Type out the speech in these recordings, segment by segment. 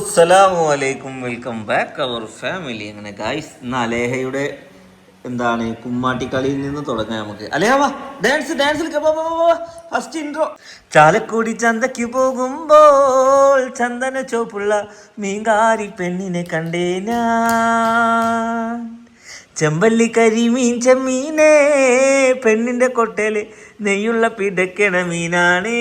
അസ്സലാമു അലൈക്കും. Welcome back our family അങ്ങനെ ഗായ്സ് ഇന്ന് അലേഹയുടെ എന്താണ് കുമ്മാട്ടിക്കളിയിൽ നിന്ന് തുടങ്ങാം നമുക്ക്. അലേഹ ഡാൻസ് ഡാൻസിൽ ഫസ്റ്റ് ഇൻട്രോ ചാലക്കുടി ചന്തയ്ക്ക് പോകുമ്പോൾ ചന്ദന ചോപ്പുള്ള മീൻകാരി പെണ്ണിനെ കണ്ടേ ചെമ്പല്ലി കരിമീൻ ചെമ്മീനേ പെണ്ണിന്റെ കൊട്ടയിൽ നെയ്യുള്ള പിടക്കണ മീനാണേ.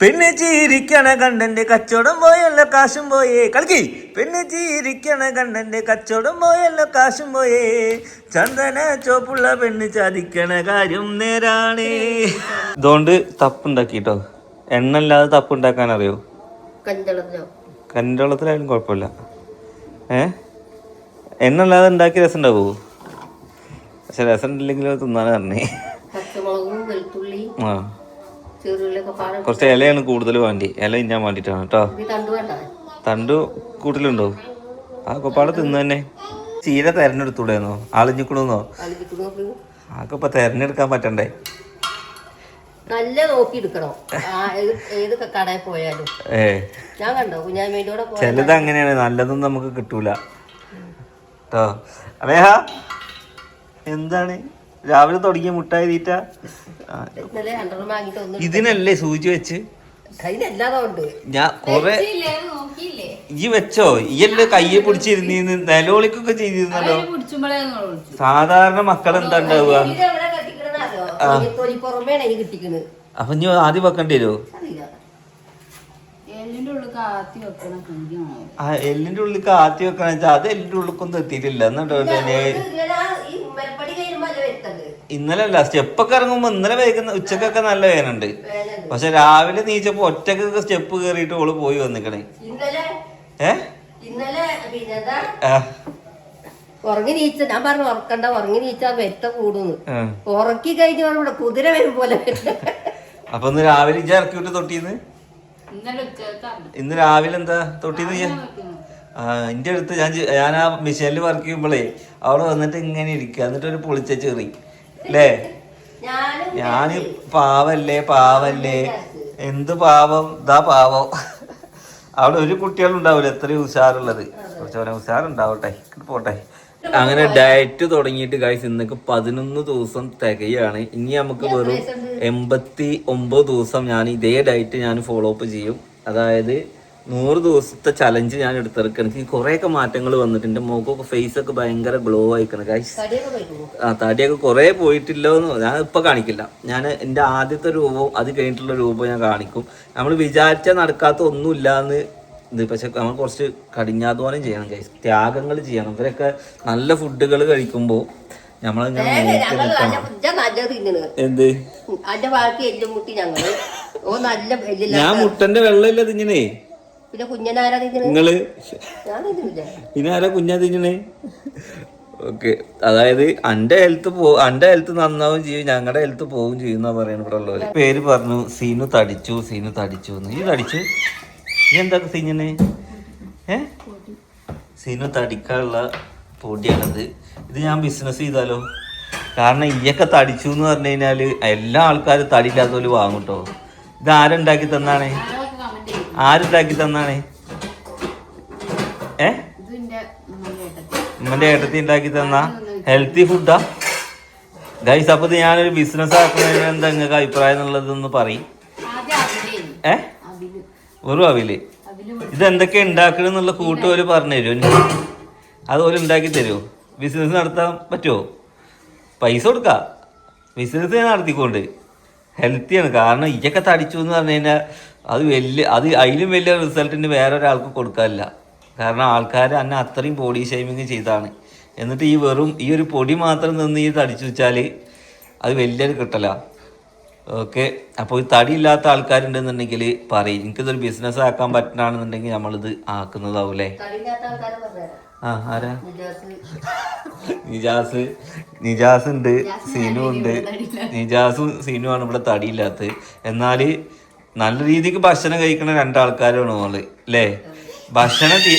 പെണ്ണ് ചീരിക്കണ കണ്ടന്റെ കച്ചവടം പോയല്ലോ കാശും പോയേ. കളിക്കി. പെണ്ണ് ചീരിക്കണ കണ്ടന്റെ കച്ചവടം പോയല്ലോ കാശും പോയേ. ചന്ദന ചോപ്പുള്ള പെണ്ണ് ചതിക്കണ കാര്യം നേരാണേ. ഇതുകൊണ്ട് തപ്പുണ്ടാക്കിട്ടോ. എണ്ണ അല്ലാതെ തപ്പുണ്ടാക്കാൻ അറിയോ കഞ്ചളത്തിലായാലും കുഴപ്പമില്ല. ഏ? എണ്ണ അല്ലാതെ ഉണ്ടാക്കി രസം ഉണ്ടാവോ പക്ഷെ രസം പച്ചമുളകും വെളുത്തുള്ളി. ആ. കുറച്ച് ഇലയാണ് കൂടുതൽ വേണ്ടി. ഇല ഇഞ്ഞാൻ വേണ്ടിട്ടാണ് കേട്ടോ. തണ്ടു കൂട്ടിലുണ്ടോ? ആ കൊപ്പാട് തിന്നു തന്നെ. ചീര തെരഞ്ഞെടുത്തൂടെന്നോ? ആളിഞ്ഞിക്കണോന്നോ? ഇപ്പൊ തെരഞ്ഞെടുക്കാൻ പറ്റണ്ടേ? നല്ല നോക്കി എടുക്കണം. ഏത് കടയിൽ പോയാലും. ഞാൻ കണ്ടോ? ചിലത് അങ്ങനെയാണ്. നല്ലതൊന്നും നമുക്ക് കിട്ടൂല. കേട്ടോ. അവേഹ എന്താണ്? രാവിലെ തുടങ്ങിയ മുട്ടായി തീറ്റ. ഇതിനല്ലേ സൂചി വെച്ച്? ഞാൻ കൊറേ ഈ വെച്ചോ? ഈ അല്ലേ കയ്യെ പിടിച്ചിരുന്നീന്ന്? നിലവിളിക്കൊക്കെ ചെയ്തിരുന്നല്ലോ. സാധാരണ മക്കൾ എന്താ ഉണ്ടാവുക? അപ്പൊ ഇനി ആദ്യം വെക്കേണ്ടി വരുമോ അറിയില്ല. എല്ലിന്റെ ഉള്ളിൽ കാത്തി വെക്കണം കുഞ്ഞാണ്. ആ എല്ലിന്റെ ഉള്ളിൽ ആത്തി വെക്കണ വെച്ചാൽ അത് എല്ലിന്റെ ഉള്ളിക്കൊന്നും എത്തിയിട്ടില്ല. എന്നിട്ടോ ഇന്നലെ അല്ല സ്റ്റെപ്പൊക്കെ ഇറങ്ങുമ്പോ ഇന്നലെ വേഗം ഉച്ചക്കൊക്കെ നല്ല വേനുണ്ട്. പക്ഷെ രാവിലെ നീച്ചപ്പോ ഒറ്റക്കൊക്കെ സ്റ്റെപ്പ് കയറിയിട്ട് ഓൾ പോയി വന്നിക്കണേ. ഇന്നലെ? ഏ? ഉറങ്ങി നീച്ച ഞാൻ പറഞ്ഞു ഉറക്കണ്ട ഉറങ്ങി നീച്ചാ വെത്ത കൂടുന്നു. ഉറക്കി കഴിഞ്ഞ ഇവിടെ കുതിര വരും പോലെ അപ്പൊ ഇന്ന് രാവിലെ ഇജ്ജ ഇറക്കി വിട്ട് തൊട്ടിന്ന്? ഇന്ന് രാവിലെ എന്താ തൊട്ടിന്ന് എന്റെ അടുത്ത് ഞാൻ ഞാൻ ആ മിഷനിൽ വർക്ക് ചെയ്യുമ്പോഴേ അവിടെ വന്നിട്ട് ഇങ്ങനെ ഇരിക്കുക എന്നിട്ട് ഒരു പൊളിച്ച ചെറി. അല്ലേ ഞാനും ഞാൻ പാവല്ലേ പാവല്ലേ. എന്ത് പാവം? ഇതാ പാവം. അവിടെ ഒരു കുട്ടികളുണ്ടാവില്ല എത്രയും ഉഷാറുള്ളത്. കുറച്ച് ഉഷാറുണ്ടാവട്ടെ. പോട്ടെ. അങ്ങനെ ഡയറ്റ് തുടങ്ങിയിട്ട് കാഴ്ച ഇന്നൊക്കെ പതിനൊന്ന് ദിവസം തികയാണ്. ഇനി നമുക്ക് വെറും എൺപത്തി ഒമ്പത് ദിവസം ഞാൻ ഇതേ ഡയറ്റ് ഞാൻ ഫോളോ അപ്പ് ചെയ്യും. അതായത് നൂറ് ദിവസത്തെ ചലഞ്ച് ഞാൻ എടുത്തെടുക്കണം എനിക്ക് കുറേയൊക്കെ മാറ്റങ്ങൾ വന്നിട്ടുണ്ട്. എന്റെ മുഖമൊക്കെ ഫേസ് ഒക്കെ ഭയങ്കര ഗ്ലോ ആയിക്കണം. പോയിരുന്നു ആ തടിയൊക്കെ കുറേ പോയിട്ടില്ലോ എന്ന് ഞാൻ ഇപ്പൊ കാണിക്കില്ല. ഞാൻ എന്റെ ആദ്യത്തെ രൂപവും അത് കഴിഞ്ഞിട്ടുള്ള രൂപവും ഞാൻ കാണിക്കും. നമ്മൾ വിചാരിച്ച നടക്കാത്ത ഒന്നുമില്ല എന്ന് ഇത്. പക്ഷെ നമ്മൾ കുറച്ച് കടിഞ്ഞാധ്വാനം ചെയ്യണം guys. ത്യാഗങ്ങൾ ചെയ്യണം. ഇവരൊക്കെ നല്ല ഫുഡുകൾ കഴിക്കുമ്പോൾ നമ്മളിങ്ങനെ നോക്കി നിൽക്കണം. എന്ത്? അന്റെ ബാക്കി എല്ലും മുട്ടി ഞങ്ങൾ. ഓ നല്ല എല്ലില്ല ഞാൻ മുട്ടന്റെ വെള്ളമില്ല തിഞ്ഞണേ പിന്നെ കുഞ്ഞനാരാ തിന്നണ് നിങ്ങൾ? ഞാൻ തിന്നില്ല പിന്നെ ആരാ കുഞ്ഞാ തിന്നണേ? ഓക്കെ. അതായത് അന്റെ ഹെൽത്ത് പോ അന്റെ ഹെൽത്ത് നന്നാവും ചെയ്യും ഞങ്ങളുടെ ഹെൽത്ത് പോവും ചെയ്യുന്ന പറയുന്നത് ഇവിടെ ഉള്ളവര്. പേര് പറഞ്ഞു സീനു തടിച്ചു സീനു തടിച്ചു എന്ന്. ഈ തടിച്ചു? നീ എന്താ സീഞ്ഞനെ ഏ? സീനു തടിക്കാനുള്ള പൊടിയാണത്. ഇത് ഞാൻ ബിസിനസ് ചെയ്താലോ? കാരണം ഈയൊക്കെ തടിച്ചു എന്ന് പറഞ്ഞു കഴിഞ്ഞാൽ എല്ലാ ആൾക്കാരും തടിയില്ലാത്തവര് വാങ്ങും കേട്ടോ ഇത് ആരുണ്ടാക്കി തന്നാണേ? ആരുണ്ടാക്കി തന്നാണ്? ഏ? ഉമ്മന്റെ ഏട്ടത്തി ഉണ്ടാക്കി തന്ന ഹെൽത്തി ഫുഡാ ഗൈസ് അപ്പൊ ഞാനൊരു ബിസിനസ് ആക്കുന്നതിന് എന്താ നിങ്ങൾക്ക് അഭിപ്രായം എന്നുള്ളതെന്ന് പറയും. ഏ? ഒരു അവിൽ. ഇതെന്തൊക്കെ ഉണ്ടാക്കണം എന്നുള്ള കൂട്ട് ഒരു പറഞ്ഞു തരുമോ അത് ഉണ്ടാക്കി തരുമോ ബിസിനസ് നടത്താൻ പറ്റുമോ പൈസ കൊടുക്ക. ബിസിനസ് ഞാൻ നടത്തിക്കൊണ്ട്. ഹെൽത്തിയാണ് കാരണം ഇതൊക്കെ തടിച്ചു എന്ന് പറഞ്ഞു കഴിഞ്ഞാൽ അത് വലിയ അത് അതിലും വലിയ റിസൾട്ടിന് വേറെ ഒരാൾക്ക് കൊടുക്കാനില്ല. കാരണം ആൾക്കാർ എന്നെ അത്രയും ബോഡി ഷേമിങ് ചെയ്താണ്. എന്നിട്ട് ഈ വെറും ഈ ഒരു പൊടി മാത്രം നിന്ന് ഈ തടിച്ചു വെച്ചാൽ അത് വലിയൊരു കിട്ടല. ഓക്കെ. അപ്പോൾ ഈ തടി ഇല്ലാത്ത ആൾക്കാരുണ്ടെന്നുണ്ടെങ്കിൽ പറയും എനിക്കിതൊരു ബിസിനസ് ആക്കാൻ പറ്റണമെന്നുണ്ടെങ്കിൽ നമ്മളിത് ആക്കുന്നതാവൂലേ? ആ ആരാ? നിജാസ്. നിജാസ്. ഉണ്ട് സീനു ഉണ്ട്. നിജാസും സീനുമാണ് ആണ് ഇവിടെ തടിയില്ലാത്തത് എന്നാൽ നല്ല രീതിക്ക് ഭക്ഷണം കഴിക്കുന്ന രണ്ടാൾക്കാരാണ് മോൾ അല്ലേ ഭക്ഷണം തീ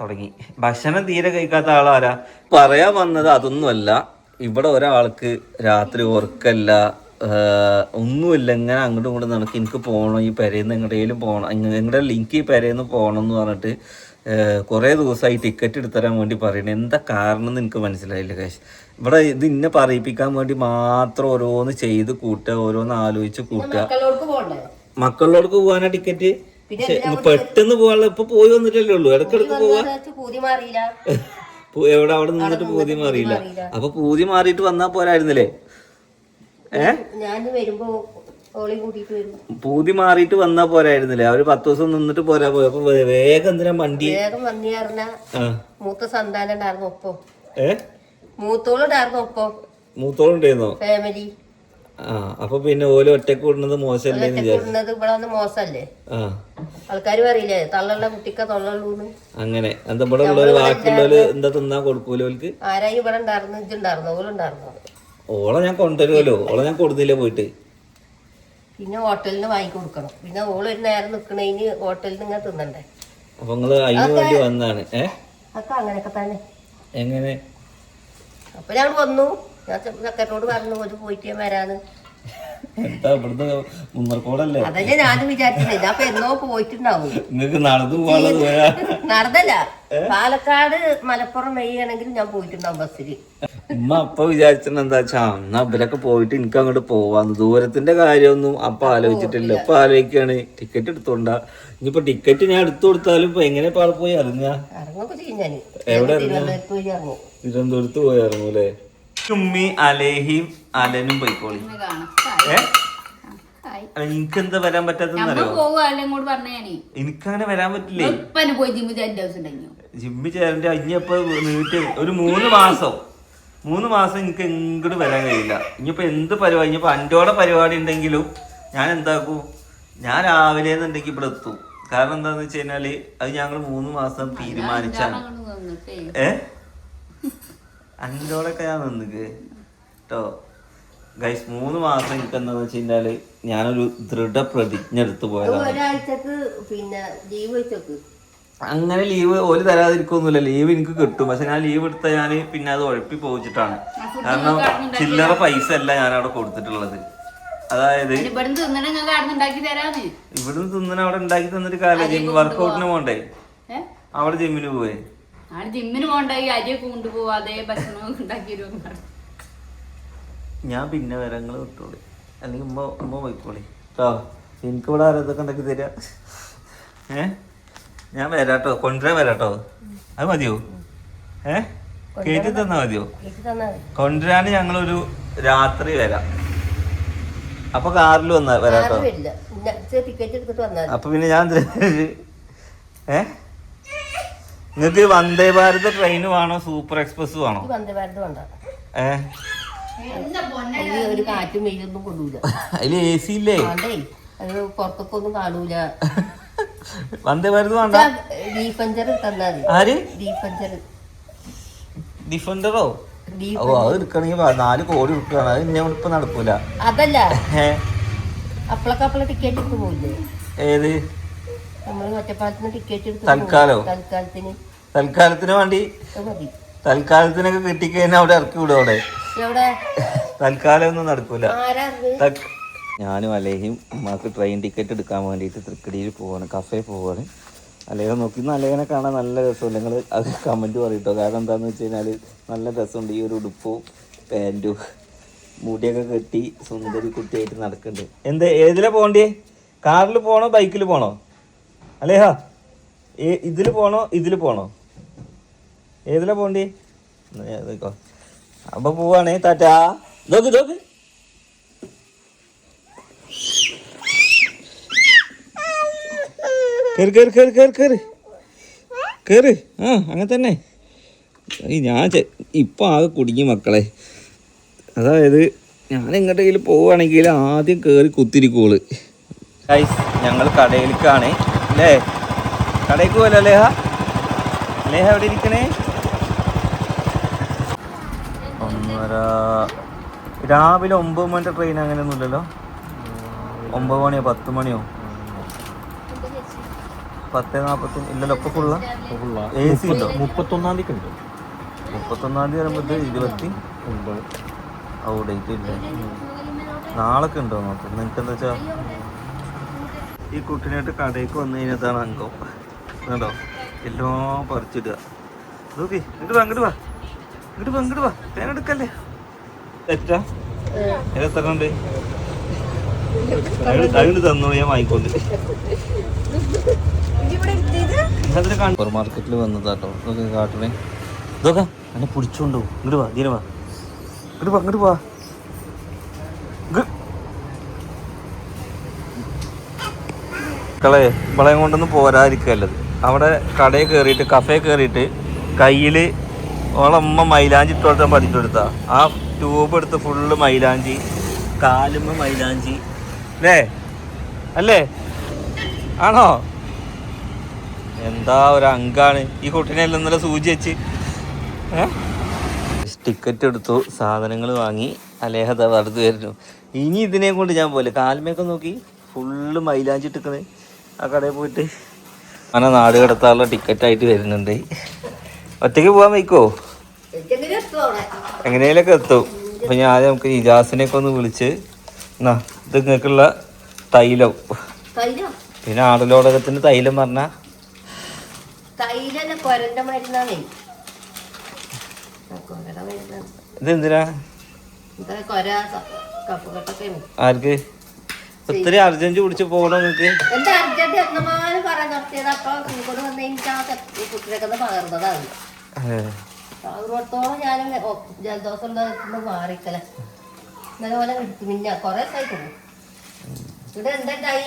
തുടങ്ങി. ഭക്ഷണം തീരെ കഴിക്കാത്ത ആളാരാ? പറയാൻ വന്നത് അതൊന്നുമല്ല. ഇവിടെ ഒരാൾക്ക് രാത്രി ഉറക്കല്ല ഒന്നുമില്ല. ഇങ്ങനെ അങ്ങോട്ടും ഇങ്ങോട്ടും നടക്കും. എനിക്ക് പോകണം ഈ പെരേന്ന് എങ്ങടേലും പോകണം നിങ്ങളുടെ ലിങ്ക് ഈ പെരേന്ന് പോകണം എന്ന് പറഞ്ഞിട്ട് കുറേ ദിവസമായി ടിക്കറ്റ് എടുത്തരാൻ വേണ്ടി പറയണേ. എന്താ കാരണം എന്ന് എനിക്ക് മനസ്സിലായില്ല കാശ് ഇവിടെ ഇത് ഇന്നെ പറയിപ്പിക്കാൻ വേണ്ടി മാത്രം ഓരോന്ന് ചെയ്ത് കൂട്ടുക ഓരോന്ന് ആലോചിച്ച് കൂട്ടുക. മക്കളിലോടക്ക് പോകാനാ ടിക്കറ്റ്? പെട്ടെന്ന് പോകാനുള്ള ഇപ്പൊ പോയി വന്നിട്ടല്ലേ ഉള്ളൂ. ഇടക്കിടക്ക് പോവാ. എവിടെ അവിടെ നിന്നിട്ട് പൂതി മാറിയില്ല. അപ്പൊ പൂതി മാറിയിട്ട് വന്നാ പോരായിരുന്നില്ലേ? ഏ? പൂതി മാറിയിട്ട് വന്നാ പോരായിരുന്നില്ലേ? അവർ പത്ത് ദിവസം നിന്നിട്ട് പോരാ പോയി. അപ്പൊ വേഗം എന്തിനാ വണ്ടി? വേഗം വന്നി മൂത്ത സന്താനം ഉണ്ടായിരുന്നു ഒപ്പം. ഏ? മൂത്തോളുണ്ടായിരുന്നു ഒപ്പം. മൂത്തോളുണ്ടായിരുന്നോ ഫാമിലി അപ്പൊ പിന്നെ ഓല ഒറ്റയ്ക്ക് വിടുന്നത് മോശമല്ലേ കൂടുന്നത് ഇവിടെ വന്ന് ആ. ആൾക്കാർ പറയില്ലേ തള്ളുള്ള കുട്ടിക്ക തൊള്ളുള്ളൂന്ന്? അങ്ങനെ. എന്താ ഇവിടെ ഉള്ളവര് ബാക്കിയുള്ളവര് എന്താ തിന്നാ കൊടുക്കൂലോ ഓൽക്ക്? ആരായി ഇവിടെ ഉണ്ടായിരുന്നു? ഇതുണ്ടായിരുന്നു ഓളുണ്ടായിരുന്നു ഓളെ ഞാൻ കൊണ്ടുവരുമല്ലോ. ഓളെ ഞാൻ കൊടുത്തില്ല പോയിട്ട്. പിന്നെ ഹോട്ടലിൽ നിന്ന് വാങ്ങി കൊടുക്കണം. പിന്നെ ഓൾ ഒരു നേരം നിക്കണേന് ഹോട്ടലിൽ നിന്ന് തിന്നണ്ടേ? അപ്പൊ നിങ്ങൾ അതിന് വേണ്ടി വന്നാണ് ഏ? അങ്ങനെ അങ്ങനെയൊക്കെ തന്നെ. എങ്ങനെ? അപ്പൊ ഞാൻ വന്നു. ഞാൻ സെക്രട്ടറിയോട് പറഞ്ഞു ഒരു പോയിട്ട് ഞാൻ വരാന്ന്. എന്താ ഇവിടുന്ന് മുന്നർക്കോടല്ലേ അതല്ലേ ഞാനും വിചാരിച്ചില്ല ഞാൻ എന്നോ പോയിട്ടുണ്ടാവും. നിങ്ങക്ക് നടന്നു പോകാനുള്ളത് നടന്നല്ല. പാലക്കാട് മലപ്പുറം വഴിയാണെങ്കിൽ ഞാൻ പോയിട്ടുണ്ടാവും ബസ്സിൽ ഉമ്മ അപ്പൊ വിചാരിച്ചിട്ട് എന്താ വെച്ചാ എന്നാ ഇവരൊക്കെ പോയിട്ട് എനിക്ക് അങ്ങോട്ട് പോവാന്ന്. ദൂരത്തിന്റെ കാര്യമൊന്നും അപ്പൊ ആലോചിച്ചിട്ടില്ല. ഇപ്പൊ ആലോചിക്കാണ് ടിക്കറ്റ് എടുത്തോണ്ട. ഇനിയിപ്പോ ടിക്കറ്റ് ഞാൻ എടുത്തു കൊടുത്താലും ഇപ്പൊ എങ്ങനെ പാടെ പോയി അറിഞ്ഞ ഞാൻ എവിടെ തിരുവനന്തപുരത്ത് പോയി ഇറങ്ങും. ഇറങ്ങൂലേ ഉമ്മി അലേഹിയും അലനും പോയിക്കോളി. ഏ? എനിക്ക് എന്താ വരാൻ ഞാനേ? എനിക്കങ്ങനെ വരാൻ പറ്റില്ലേ? ജിമ്മ് ചേരന്റെ ഇനിയിപ്പോ നീട്ടി ഒരു മൂന്ന് മാസം മൂന്ന് മാസം എനിക്ക് എങ്ങോട്ട് വരാൻ കഴിയില്ല. ഇനിയിപ്പോ എന്ത് പരിപാടി? ഇനിയിപ്പോ അന്റോടെ പരിപാടി ഉണ്ടെങ്കിലും ഞാൻ എന്താക്കൂ? ഞാൻ രാവിലെ എന്നുണ്ടെങ്കിൽ ഇവിടെ എത്തും. കാരണം എന്താന്ന് വെച്ച് കഴിഞ്ഞാൽ അത് ഞങ്ങൾ മൂന്ന് മാസം തീരുമാനിച്ചാണ്. അങ്ങോട്ട് അന്റോടൊക്കെ ഞാൻ നിന്നിക്ക്. കേട്ടോ ഗൈസ് മൂന്ന് മാസം എനിക്ക് എന്താന്ന് വെച്ച് കഴിഞ്ഞാൽ ഞാനൊരു ദൃഢപ്രതിജ്ഞ എടുത്തു പോയതാണ്. ഒരാഴ്ചക്ക് പിന്നെ ലീവ് വെച്ചോക്ക്. അങ്ങനെ ലീവ് ഓൽ തരാതിരിക്കൊന്നുമില്ല. ലീവ് എനിക്ക് കിട്ടും. പക്ഷെ ഞാൻ ലീവ് എടുത്ത ഞാൻ പിന്നെ അത് ഉഴപ്പി പോയിച്ചിട്ടാണ്. കാരണം ചില്ലറ പൈസ അല്ല ഞാൻ അവിടെ കൊടുത്തിട്ടുള്ളത്. അതായത് ഇവിടുന്ന് തിന്നണ ഞങ്ങൾക്ക് അവിടെ ഉണ്ടാക്കി തരാന്ന്. ഇവിടുന്ന് തിന്നണ അവിടെ ഉണ്ടാക്കി തന്നിട്ട് കാലം ജിം വർക്കൗട്ടിന് പോണ്ടേ? അവിടെ ജിമ്മിന് പോവേ? ആടെ ജിമ്മിന് പോണ്ട ഈ അരിയൊക്കെ കൊണ്ടുപോവാതെ ഭക്ഷണം ഉണ്ടാക്കി ഞാൻ പിന്നെ വരങ്ങൾ വിട്ടോളി. അല്ലെങ്കിൽ ഉമ്മ ഉമ്മ പോയിക്കോളി. കേട്ടോ എനിക്ക് ഇവിടെ ആരും ഉണ്ടാക്കി തരാ. ഏ? ഞാൻ വരാട്ടോ. കൊണ്ടുവരാൻ വരാട്ടോ. അത് മതിയോ? ഏ? കയറ്റി തന്നാ മതിയോ. കൊണ്ടുവരാൻ ഞങ്ങളൊരു രാത്രി വരാം. അപ്പൊ കാറിൽ വന്നാ വരാട്ടോ. അപ്പൊ പിന്നെ ഞാൻ എന്തിനാ- നിങ്ങക്ക് വന്ദേ ഭാരത് ട്രെയിൻ വേണോ? സൂപ്പർ എക്സ്പ്രസ് വേണോ? വന്ദേ ഭാരത് വേണ്ട. ഏ? അതിന് ഒരു കാറ്റും വെയിലൊന്നും കൊള്ളൂല അതിൽ എ സി ഇല്ലേ? അത് പുറത്തൊക്കെ ഒന്നും കാണൂല. വന്ദേ ഭാരത് വേണ്ട? ആര്? ഡിഫൻഡറോ ഓ? അത് എടുക്കണെങ്കിൽ നാല് കോടി എടുക്കുകയാണ്. അത് ഞാൻ ഇപ്പൊ നടക്കൂല. അതല്ല. ടിക്കറ്റ് എടുത്ത് പോയില്ലേ ഏത്? നമ്മൾ ഒറ്റപ്പാലത്തിന് ടിക്കറ്റ് എടുത്ത് തൽക്കാലോ? തൽക്കാലത്തിന്. തൽക്കാലത്തിന് വേണ്ടി മതി. തൽക്കാലത്തിനൊക്കെ കിട്ടിക്കഴിഞ്ഞാൽ അവിടെ ഇറക്കി വിടും അവിടെ. എവിടെ? തൽക്കാലം ഒന്നും നടക്കൂല. ഞാനും അലേഹയും ഉമ്മാക്ക് ട്രെയിൻ ടിക്കറ്റ് എടുക്കാൻ വേണ്ടിയിട്ട് തൃക്കടിയിൽ പോവാണ്. കഫേ പോവാണ്. അലേഹ നോക്കി. ഇന്ന് അലേഹനെ കാണാൻ നല്ല രസമുണ്ട്. നിങ്ങൾ അത് കമന്റ് പറയട്ടോ. കാരണം എന്താണെന്ന് വെച്ച് കഴിഞ്ഞാൽ നല്ല രസമുണ്ട്. ഈ ഒരു ഉടുപ്പും പാന്റും മുടിയൊക്കെ കെട്ടി സുന്ദരി കുട്ടിയായിട്ട് നടക്കുന്നുണ്ട് എന്ത് ഏതിലാ പോകണ്ടേ കാറിൽ പോണോ ബൈക്കിൽ പോണോ? അലേഹ ഇതിൽ പോണോ ഇതിൽ പോണോ? ഏതിലാ പോണ്ടി? നോക്കോ. അപ്പൊ പോവാണേ താറ്റാ നോക്ക് നോക്ക് കയറി കയറി കയറി കയറി കയറി കയറി ആ അങ്ങനെ തന്നെ. ഞാൻ ഇപ്പം ആകെ കുടുങ്ങി മക്കളെ. അതായത് ഞാൻ എങ്ങോട്ടെങ്കിലും പോവുകയാണെങ്കിൽ ആദ്യം കയറി കുത്തിരിക്കോൾ. ഞങ്ങൾ കടയിലേക്കാണ്. അല്ലേ? കടയ്ക്ക് പോലെ ലേഹ ലേഹ എവിടെ ഇരിക്കണേ? ഒന്നര. രാവിലെ ഒമ്പത് മണിന്റെ ട്രെയിൻ അങ്ങനെയൊന്നും ഇല്ലല്ലോ? ഒമ്പത് മണിയോ പത്ത് മണിയോ? പത്ത് നാൽപ്പത്തി ഇല്ലല്ലോ ഒക്കെ ഫുള്ള എ സി ഉണ്ടോ? മുപ്പത്തൊന്നാം തീയതി ഉണ്ട്. മുപ്പത്തൊന്നാം തീയതി വരുമ്പോൾ ഇരുപത്തി? ഒമ്പത് ഓ ഡേറ്റ് ഇല്ല? നാളൊക്കെ ഉണ്ടോ നോക്ക്? നിങ്ങൾക്ക് എന്താ വെച്ചാ? ഈ കുട്ടീനായിട്ട് കടയിലേക്ക് വന്നു കഴിഞ്ഞതാണ് അംഗം. കണ്ടോ? എല്ലാം പറിച്ചിടുക. നോക്കി ഇങ്ങോട്ട് വാ ഇങ്ങോട്ട് വാ. ഇങ്ങോട്ട് വാ ഇങ്ങോട്ട് വാ. തേനെടുക്കല്ലേ തെറ്റാ? എത്ര ഉണ്ട്? അതിന് തന്നോളൂ ഞാൻ വാങ്ങിക്കൊണ്ട്. സൂപ്പർ മാർക്കറ്റിൽ വന്നതാട്ടോ. ഇതൊക്കെ കാട്ടണേ. ഇതൊക്കെ എന്നെ പിടിച്ചോണ്ടോ ഇങ്ങോട്ട് വാ ദീന വാ. ഇങ്ങോട്ട് വാ ഇങ്ങോട്ട് വാ. മക്കളെ ഇവളെയും കൊണ്ടൊന്നും പോരാതിരിക്കല്ലത് അവിടെ കടയിൽ കയറിയിട്ട് കഫേ കയറിയിട്ട് കയ്യിൽ ഓളമ്മ മൈലാഞ്ചി ഇട്ട് കൊടുത്താൽ പതിട്ട് ആ ട്യൂബ് എടുത്ത് ഫുള്ള് മൈലാഞ്ചി കാലുമ്മ മൈലാഞ്ചി. അല്ലേ അല്ലേ? ആണോ? എന്താ ഒരു അങ്കാണ്? ഈ കുട്ടീനെ എല്ലാം ഇന്നലെ സൂചി വെച്ച്. ടിക്കറ്റ് എടുത്തു സാധനങ്ങൾ വാങ്ങി. അലേഹത വെറുതെ വരുന്നു. ഇനി ഇതിനെ കൊണ്ട് ഞാൻ പോലെ കാൽമേക്കം നോക്കി. ഫുള്ള് മൈലാഞ്ചി ഇട്ടിക്കണ്. ആ കടയിൽ പോയിട്ട്. അങ്ങനെ നാട് കടത്താനുള്ള ടിക്കറ്റ് ആയിട്ട് വരുന്നുണ്ട്. ഒറ്റയ്ക്ക് പോകാൻ വയ്ക്കോ എങ്ങനെയൊക്കെ എത്തും. അപ്പൊ ഞാൻ ആദ്യം നമുക്ക് ഇജാസിനെയൊക്കെ ഒന്ന് വിളിച്ച് എന്നാ ഇത് നിങ്ങൾക്കുള്ള തൈലം. തൈലം? പിന്നെ ആടലോടകത്തിന് തൈലം പറഞ്ഞാ? ഇതെന്തിനാ? ഇത് എന്തിനാ ആർക്ക്? ഒത്തിരി അർജന്റ് പിടിച്ച് പോകണം നിങ്ങക്ക്? എന്താ അർജന്റ് എന്നമാരും പറയാൻ നിർത്തിയത് അപ്പൊ കൂടെ വന്ന് എനിക്ക് ആ കുട്ടിയൊക്കെ ഒന്ന് പകർന്നതാണ്. പകർത്തോളം ഞാനും ഓ, ജലദോഷം ഉണ്ടാകുന്ന മാറിക്കല ഇന്നലെ പോലെ എടുത്തു പിന്നെ കൊറേ ദിവസമായിട്ടുള്ളൂ ഇവിടെ എന്തായി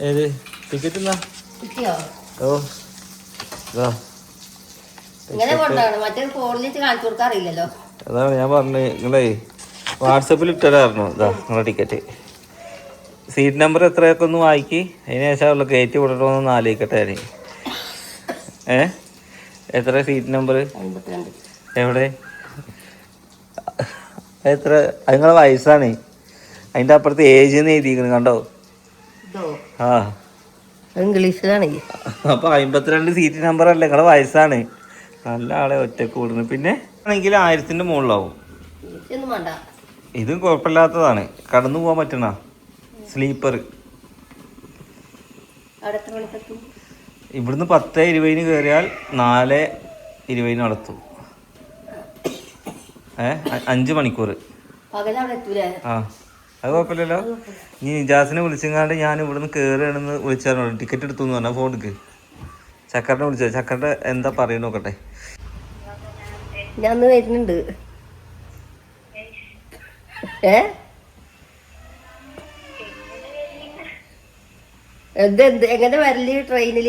ഏത്? ടിക്കറ്റ് എന്നാ കിട്ടിയോ? ഓ. ഇതാ. ഇങ്ങനെ കൊണ്ടാണ് മറ്റേ ഫോണിൽ കാണിച്ചു കൊടുക്കാൻ അറിയില്ലല്ലോ. അതാണ് ഞാൻ പറഞ്ഞത്. നിങ്ങളെ വാട്സപ്പിൽ ഇട്ടതായിരുന്നു. ഇതാ നിങ്ങളുടെ ടിക്കറ്റ് സീറ്റ് നമ്പർ എത്രയൊക്കെ ഒന്ന് വായിക്ക്? അതിന് ശേഷം ഉള്ള കയറ്റി വിടണമെന്ന് ആലോചിക്കട്ടെ ഞാൻ ഏ? എത്ര സീറ്റ് നമ്പർ എവിടെ? എത്ര? നിങ്ങളെ വയസ്സാണ്. അതിന്റെ അപ്പുറത്ത് ഏജ് എന്ന് എഴുതിയിരിക്കണം കണ്ടോ? ആ. ഇംഗ്ലീഷിലാണ്. അപ്പോൾ അപ്പൊ അമ്പത്തിരണ്ട് സീറ്റ് നമ്പർ അല്ലേ? നിങ്ങളെ വയസ്സാണ്. നല്ല ആളെ ഒറ്റയ്ക്ക് കൂടുന്നു പിന്നെ? ആണെങ്കിൽ ആയിരത്തിന്റെ മുകളിലാവും. ഇതും കുഴപ്പമില്ലാത്തതാണ്. കടന്നു പോകാൻ പറ്റണ. സ്ലീപ്പർ. ഇവിടുന്ന് പത്ത് ഇരുപതിന് കയറിയാൽ നാല് ഇരുപതിന് നടത്തും ഏ അഞ്ച് മണിക്കൂർ. ആ അത് കുഴപ്പമില്ലല്ലോ. ഇനി നിജാസിനെ വിളിച്ചെങ്ങാണ്ട് ഞാൻ ഇവിടുന്ന് കയറുകയാണെന്ന് വിളിച്ചാൽ ടിക്കറ്റ് എടുത്തു എന്ന് പറഞ്ഞാൽ ഫോണിക്ക്. ചക്കറിനെ വിളിച്ചോ ചക്കറിന്റെ എന്താ പറയുന്നു നോക്കട്ടെ. ഞാൻ വരുന്നുണ്ട്. ഏ? എന്ത് എന്ത് എങ്ങനെ വരൽ ട്രെയിനിൽ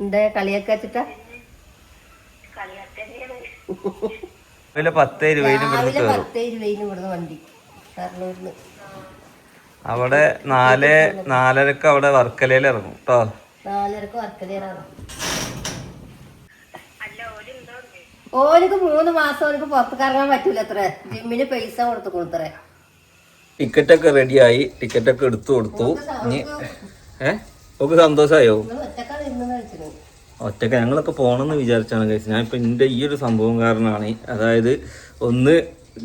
എന്താ കളിയൊക്കെ വെച്ചിട്ടാ? രാവിലെ പത്ത് ഇരുപതിന് ഇവിടുന്ന് വണ്ടി. അവിടെ നാല് നാലരക്ക് അവിടെ വർക്കലയിൽ ഇറങ്ങും കേട്ടോ നാലരക്ക് ഓനക്ക് മൂന്ന് മാസം ഓനക്ക് പുറത്തേക്ക് ഇറങ്ങാൻ പറ്റൂല അത്ര ജിമ്മിന് പൈസ കൊടുത്തു കൊടുത്തറേ ടിക്കറ്റ് ഒക്കെ റെഡിയായി ടിക്കറ്റൊക്കെ എടുത്തു കൊടുത്തു. ഇനി ഏ? ഒക്കെ സന്തോഷമായോ ഒറ്റയ്ക്ക് ഞങ്ങളൊക്കെ പോകണമെന്ന് വിചാരിച്ചാണ് കഴിച്ചത് ഞാൻ ഇപ്പം എന്റെ ഈ ഒരു സംഭവം കാരണമാണ്. അതായത് ഒന്ന്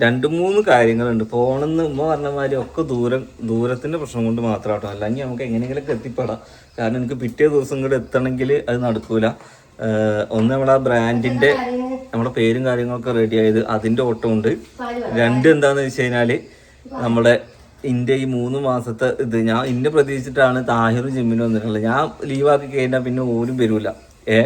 രണ്ട് മൂന്ന് കാര്യങ്ങളുണ്ട്. പോകണമെന്ന് ഉമ്മ പറഞ്ഞ മാതിരി ഒക്കെ ദൂരം ദൂരത്തിന്റെ പ്രശ്നം കൊണ്ട് മാത്രം കേട്ടോ അല്ലെങ്കിൽ നമുക്ക് എങ്ങനെയെങ്കിലുമൊക്കെ എത്തിപ്പെടാം. കാരണം എനിക്ക് പിറ്റേ ദിവസം കൂടെ എത്തണമെങ്കിൽ അത് നടക്കൂല. ഒന്ന് നമ്മളെ ബ്രാൻഡിന്റെ നമ്മുടെ പേരും കാര്യങ്ങളൊക്കെ റെഡി ആയത് അതിന്റെ ഓട്ടമുണ്ട്. രണ്ട് എന്താണെന്ന് വെച്ച് കഴിഞ്ഞാൽ നമ്മുടെ ഇന്ത്യ ഈ മൂന്ന് മാസത്തെ ഇത് ഞാൻ ഇന്നെ പ്രതീക്ഷിച്ചിട്ടാണ് താഹിറും ജിമ്മിനും വന്നിട്ടുള്ളത്. ഞാൻ ലീവാക്കി കഴിഞ്ഞാൽ പിന്നെ ഓരും വരൂല. ഏ?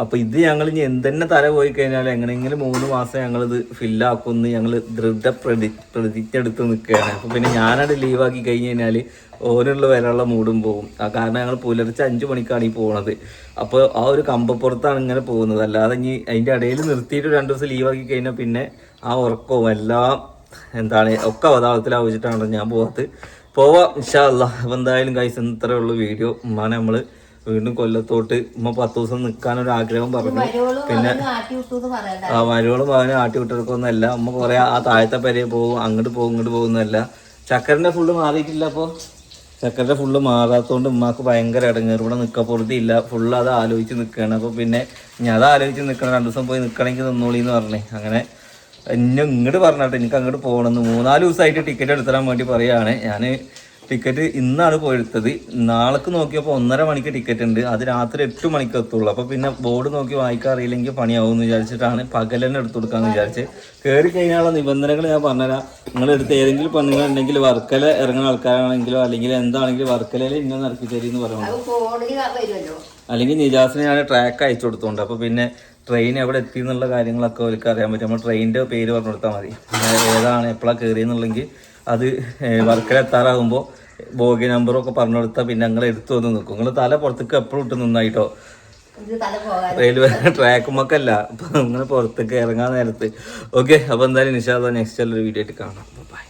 അപ്പൊ ഇത് ഞങ്ങൾ ഇനി എന്തെന്നെ തല പോയി കഴിഞ്ഞാൽ എങ്ങനെയെങ്കിലും മൂന്ന് മാസം ഞങ്ങളിത് ഫില്ലാക്കുമെന്ന് ഞങ്ങൾ ദൃഢ പ്രതി പ്രതിജ്ഞ എടുത്ത് നിൽക്കുകയാണ് അപ്പൊ പിന്നെ ഞാനത് ലീവാക്കി കഴിഞ്ഞ് കഴിഞ്ഞാൽ ഓനുള്ള വിലയുള്ള മൂടും പോകും ആ കാരണം ഞങ്ങൾ പുലർച്ചെ അഞ്ചു മണിക്കാണ് ഈ പോണത്. അപ്പോൾ ആ ഒരു കമ്പപ്പുറത്താണ് ഇങ്ങനെ പോകുന്നത്. അല്ലാതെ ഇനി അതിന്റെ ഇടയിൽ നിർത്തിയിട്ട് രണ്ട് ദിവസം ലീവാക്കി കഴിഞ്ഞാൽ പിന്നെ ആ ഉറക്കവും എല്ലാം എന്താണ് ഒക്കെ അവതാളത്തിലാവിച്ചിട്ടാണ് ഞാൻ പോകാത്ത പോവാം ഇൻഷാ അല്ലാ അപ്പം എന്തായാലും കൈസ് ഇത്രേ ഉള്ളൂ വീഡിയോ. ഉമ്മാനെ നമ്മൾ വീണ്ടും കൊല്ലത്തോട്ട് ഉമ്മ പത്ത് ദിവസം നിൽക്കാനൊരു ആഗ്രഹം പറഞ്ഞു പിന്നെ ആ മരുവളും അവനെ ആട്ടി വിട്ടെടുക്കൊന്നല്ല അമ്മ കുറെ ആ താഴത്തെ പെരയെ പോകും അങ്ങോട്ട് പോകും ഇങ്ങോട്ട് പോകുന്നല്ല ചക്കരന്റെ ഫുള്ള് മാറിയിട്ടില്ല അപ്പോൾ ചക്കരന്റെ ഫുള്ള് മാറാത്തതുകൊണ്ട് ഉമ്മാക്ക് ഭയങ്കര ഇടങ്ങേറ്. ഇവിടെ നിൽക്കപ്പുറത്തി ഇല്ല. ഫുള്ള് അത് ആലോചിച്ച് നിൽക്കുകയാണ് അപ്പോൾ പിന്നെ ഞാൻ അത് ആലോചിച്ച് നിൽക്കണം രണ്ട് ദിവസം പോയി നിൽക്കണമെങ്കിൽ നിന്നോളീന്ന് പറഞ്ഞേ. അങ്ങനെ എന്നെ ഇങ്ങോട്ട് പറഞ്ഞാട്ടെ എനിക്ക് അങ്ങോട്ട് പോകണമെന്ന് മൂന്നാൽ ദിവസമായിട്ട് ടിക്കറ്റ് എടുത്തരാൻ വേണ്ടി പറയുകയാണ് ഞാൻ ടിക്കറ്റ് ഇന്നാണ് പോയെടുത്തത്. നാളേക്ക് നോക്കിയപ്പോൾ ഒന്നര മണിക്ക് ടിക്കറ്റ് ഉണ്ട്. അത് രാത്രി എട്ട് മണിക്ക് എത്തുള്ളൂ. അപ്പോൾ പിന്നെ ബോർഡ് നോക്കി വായിക്കാൻ അറിയില്ലെങ്കിൽ പണിയാവും എന്ന് വിചാരിച്ചിട്ടാണ് പകൽ തന്നെ എടുത്തു കൊടുക്കാമെന്ന് വിചാരിച്ച്. കയറി കഴിഞ്ഞാലുള്ള നിബന്ധനകൾ ഞാൻ പറഞ്ഞുതരാം. നിങ്ങളെടുത്ത് ഏതെങ്കിലും പെണ്ണുങ്ങളുണ്ടെങ്കിൽ വർക്കല ഇറങ്ങുന്ന ആൾക്കാരാണെങ്കിലോ അല്ലെങ്കിൽ എന്താണെങ്കിലും വർക്കലയിൽ ഇങ്ങനെ നടക്കി തരും എന്ന് പറയുന്നത് അല്ലെങ്കിൽ നിജാസിനെ ഞാൻ ട്രാക്ക് അയച്ചു കൊടുത്തോണ്ട് അപ്പോൾ പിന്നെ ട്രെയിൻ എവിടെ എത്തി എന്നുള്ള കാര്യങ്ങളൊക്കെ അവർക്ക് അറിയാൻ പറ്റും. നമ്മൾ ട്രെയിനിന്റെ പേര് പറഞ്ഞു കൊടുത്താൽ മതി. ഏതാണ് എപ്പോഴാണ് കയറിയെന്നുള്ളെങ്കിൽ അത് വർക്കല എത്താറാകുമ്പോൾ ബോഗി നമ്പറൊക്കെ പറഞ്ഞു കൊടുത്താൽ പിന്നെ ഞങ്ങൾ എടുത്തു വന്ന് നിൽക്കും നിങ്ങൾ തല പുറത്തേക്ക് എപ്പോഴും ഇട്ട് നിന്നായിട്ടോ? റെയിൽവേ ട്രാക്കുമൊക്കെ അല്ല അപ്പം നിങ്ങൾ പുറത്തേക്ക് ഇറങ്ങാൻ നേരത്ത്. ഓക്കെ അപ്പോൾ എന്തായാലും നിഷാദ നെക്സ്റ്റ് ഒരു വീഡിയോ ആയിട്ട് കാണാം. ബൈ